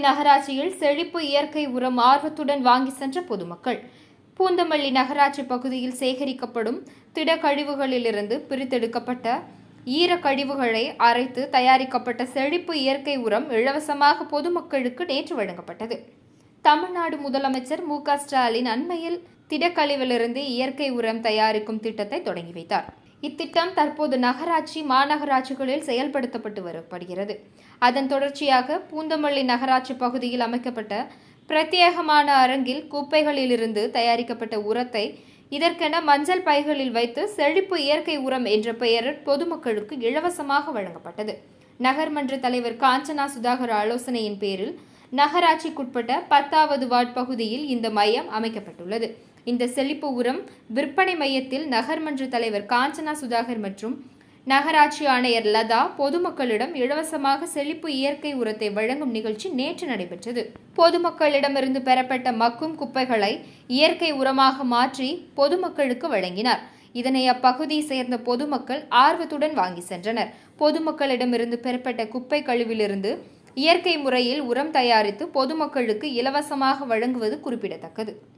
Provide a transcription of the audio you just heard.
நகராட்சியில் செழிப்பு இயற்கை உரம் ஆர்வத்துடன் வாங்கி சென்ற பொதுமக்கள். பூந்தமல்லி நகராட்சி பகுதியில் சேகரிக்கப்படும் திடக்கழிவுகளிலிருந்து பிரித்தெடுக்கப்பட்ட ஈரக்கழிவுகளை அரைத்து தயாரிக்கப்பட்ட செழிப்பு இயற்கை உரம் இலவசமாக பொதுமக்களுக்கு நேற்று வழங்கப்பட்டது. தமிழ்நாடு முதலமைச்சர் மு க ஸ்டாலின் அண்மையில் திடக்கழிவிலிருந்து இயற்கை உரம் தயாரிக்கும் திட்டத்தை தொடங்கி வைத்தார். இத்திட்டம் தற்போது நகராட்சி மாநகராட்சிகளில் செயல்படுத்தப்பட்டு வரப்படுகிறது. அதன் தொடர்ச்சியாக பூந்தமல்லி நகராட்சி பகுதியில் அமைக்கப்பட்ட பிரத்யேகமான அரங்கில் குப்பைகளிலிருந்து தயாரிக்கப்பட்ட உரத்தை இதற்கென மஞ்சள் பைகளில் வைத்து செழிப்பு இயற்கை உரம் என்ற பெயரில் பொதுமக்களுக்கு இலவசமாக வழங்கப்பட்டது. நகர்மன்ற தலைவர் காஞ்சனா சுதாகர் ஆலோசனையின் பேரில் நகராட்சிக்குட்பட்ட பத்தாவது வார்ட் பகுதியில் இந்த மையம் அமைக்கப்பட்டுள்ளது. இந்த செழிப்பு உரம் விற்பனை மையத்தில் நகர்மன்ற தலைவர் காஞ்சனா சுதாகர் மற்றும் நகராட்சி ஆணையர் லதா பொதுமக்களிடம் இலவசமாக செழிப்பு இயற்கை உரத்தை வழங்கும் நிகழ்ச்சி நேற்று நடைபெற்றது. பொதுமக்களிடமிருந்து பெறப்பட்ட மக்கும் குப்பைகளை இயற்கை உரமாக மாற்றி பொதுமக்களுக்கு வழங்கினார். இதனை அப்பகுதியை சேர்ந்த பொதுமக்கள் ஆர்வத்துடன் வாங்கி சென்றனர். பொதுமக்களிடமிருந்து பெறப்பட்ட குப்பை கழிவிலிருந்து இயற்கை முறையில் உரம் தயாரித்து பொதுமக்களுக்கு இலவசமாக வழங்குவது குறிப்பிடத்தக்கது.